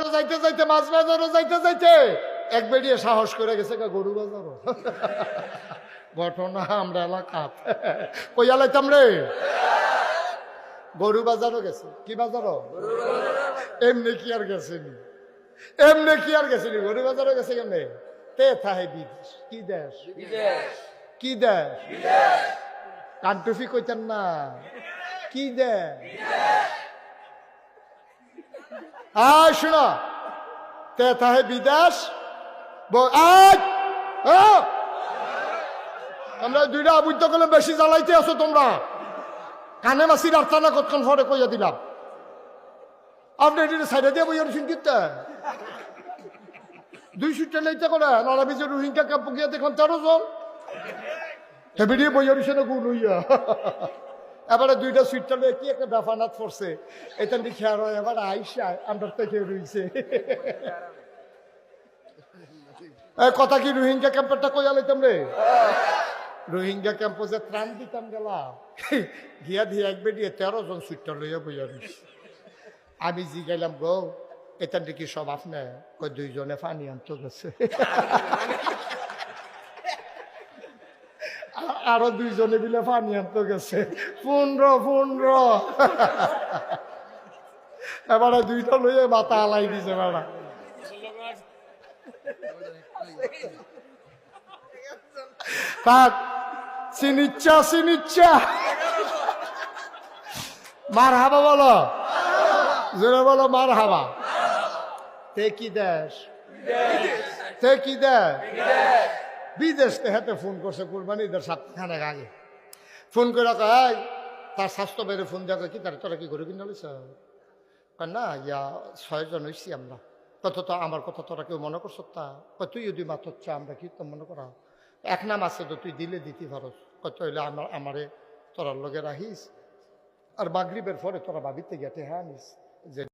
বাজারও যাইতে যাইতে মাছ বাজারও যাইতে যাইতে এক বেরিয়ে সাহস করে গেছে গা গরু বাজারও। ঘটনা আমরা এলাকাত কইয়া লাইতাম রে? গরু বাজারও গেছে। কি বাজারও? এমনি কি আর গেছেনি। এমনি কি আর গেছেনি। গরু বাজারও গেছে কেমনে? তে থাহে বিদেশ। কি দেশ? কি দেশ? কান্টুফি কইতেন না। কি দেশ? আয় শোনো তে থাহে বিদেশ ব- আয় আ! আমরা দুইটা আবুদ্ধ করলে বেশি জ্বালাইতে আছো তোমরা কানে মাসির আর টানা কতক্ষণ ফরে কইয়া দিলাম আপনি এটি সাইডে দিয়ে বইয়ার সিংকিতে দুই সুইটটা লইতে করে নারা বিজে রোহিঙ্গা কাপ গিয়া দেখুন তেরো জন হেবি দিয়ে বইয়ার সেটা গুণ হইয়া এবারে দুইটা সুইটটা কি একটা দাফানাত পড়ছে এটা দেখে আর এবার আইসা আমরা থেকে রইছে এ, কথা কি রোহিঙ্গা ক্যাম্পেরটা কইয়া লইতাম রে? রোহিঙ্গা ক্যাম্পে যে ত্রাণ দিতাম গেলাম গিয়া দিয়ে এক বেরিয়ে তেরো জন সুইটটা লইয়া বইয়া রইছে। আমি জি গেলাম গো এটা দেখি সব আপনি? কই দুইজনে পানি আনতে গেছে। আরও দুইজনে মিলে পানি আনতে গেছে। পনেরো পনেরো এবারে দুইটা লইয়ে মাথা আলাই দিছে বেড়া থাক সিনিচ্ছা সিনিচ্ছা মার হাবা বলো। জোরে বলো মার হাবা তে কি দেশ? কি দেশ? বিদেশ হাতে ফোন করছে কুরবানি ঈদের সপ্তাহখানেক আগে। ফোন করে কয় তার স্বাস্থ্য বেড়ে ফোন দেখো, কি তার, তোরা কি করে কিনে লিস না, ইয়া, ছয়জন হইছি আমরা। কত তো, আমার কথা তোরা কেউ মনে করছ তা? তুই যদি মাত হচ্ছে, আমরা কি তো মনে করা? এক নাম আছে তো, তুই দিলে দিতে পারস কত হইলে আমার, আমারে তোরার লগে রাখিস, আর মাগরিবের পরে তোরা ভাবিতে গেটে হ্যাঁ নিস যে